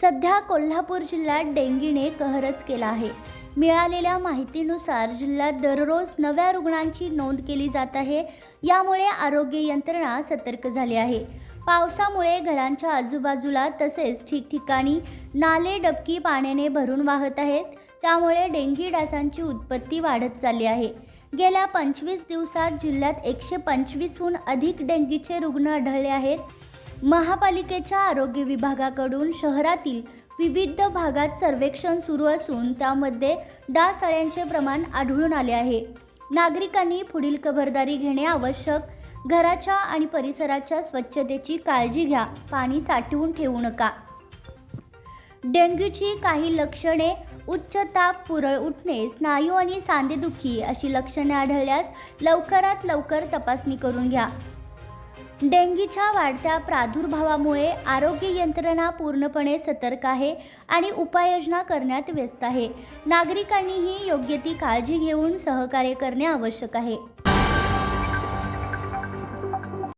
सध्या कोल्हापूर जिल्ह्यात डेंगीने कहरच केला आहे. मिळालेल्या माहितीनुसार जिल्ह्यात दररोज नव्या रुग्णांची नोंद केली जात आहे. यामुळे आरोग्य यंत्रणा सतर्क झाली आहे. पावसामुळे घरांच्या आजूबाजूला तसेच ठिकठिकाणी नाले डबकी पाण्याने भरून वाहत आहेत. त्यामुळे डेंगी डासांची उत्पत्ती वाढत चालली आहे. गेल्या पंचवीस दिवसात जिल्ह्यात एकशे पंचवीसहून अधिक डेंगीचे रुग्ण आढळले आहेत. महापालिकेच्या आरोग्य विभागाकडून शहरातील विविध भागात सर्वेक्षण सुरू असून त्यामध्ये डास अळ्यांचे प्रमाण आढळून आले आहे. नागरिकांनी पुढील खबरदारी घेणे आवश्यक. घराच्या आणि परिसराच्या स्वच्छतेची काळजी घ्या. पाणी साठवून ठेवू नका. डेंग्यूची काही लक्षणे. उच्च ताप पुरळ उठणे स्नायू आणि सांधेदुखी अशी लक्षणे आढळल्यास लवकरात लवकर तपासणी करून घ्या. डेंगीच्या वाढत्या प्रादुर्भावामुळे आरोग्य यंत्रणा पूर्णपणे सतर्क आहे आणि उपाययोजना करण्यात व्यस्त आहे. नागरिकांनीही योग्य ती काळजी घेऊन सहकार्य करणे आवश्यक आहे.